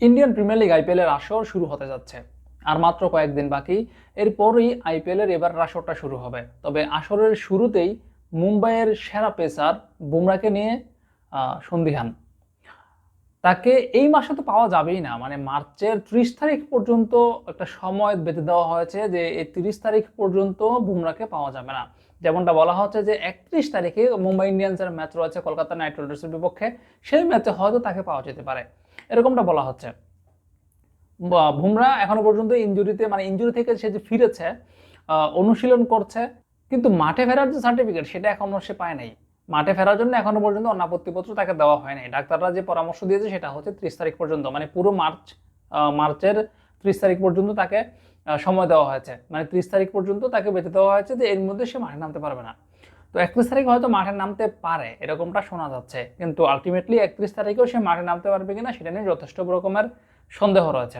Indian premier league আইপিএলের আসর শুরু হতে যাচ্ছে। আর মাত্র কয়েকদিন বাকি, এরপরই আইপিএলের এবার আসরটা শুরু হবে। তবে আসরের শুরুতেই মুম্বাইয়ের সেরা পেসার বুমরাকে নিয়ে সন্দিহান। তাকে এই মাসে তো পাওয়া যাবেই না। মানে মার্চের ত্রিশ তারিখ পর্যন্ত একটা সময় বেঁধে দেওয়া হয়েছে যে এই তিরিশ তারিখ পর্যন্ত বুমরাকে পাওয়া যাবে না। যেমনটা বলা হচ্ছে যে একত্রিশ তারিখে মুম্বাই ইন্ডিয়ান্সের ম্যাচ রয়েছে কলকাতা নাইট রাইডার্সের বিপক্ষে। সেই ম্যাচে হয়তো তাকে পাওয়া যেতে পারে। এরকমটা বলা হচ্ছে। বুমরা এখনও পর্যন্ত ইঞ্জুরিতে মানে ইঞ্জুরি থেকে সে যে ফিরেছে অনুশীলন করছে, কিন্তু মাঠে ফেরার যে সার্টিফিকেট সেটা এখনও সে পায় নাই। মাঠে ফেরার জন্য এখনও পর্যন্ত অনাপত্তিপত্র তাকে দেওয়া হয় নাই। ডাক্তাররা যে পরামর্শ দিয়েছে সেটা হচ্ছে ত্রিশ তারিখ পর্যন্ত মানে পুরো মার্চ মার্চের ত্রিশ তারিখ পর্যন্ত তাকে সময় দেওয়া হয়েছে। মানে ত্রিশ তারিখ পর্যন্ত তাকে বেঁচে দেওয়া হয়েছে যে এর মধ্যে সে মাঠে নামতে পারবে না। তো একত্রিশ তারিখ হয়তো মাঠে নামতে পারে, এরকমটা শোনা যাচ্ছে। কিন্তু আলটিমেটলি একত্রিশ তারিখেও সে মাঠে নামতে পারবে কিনা সেটা নিয়ে যথেষ্ট রকমের সন্দেহ রয়েছে।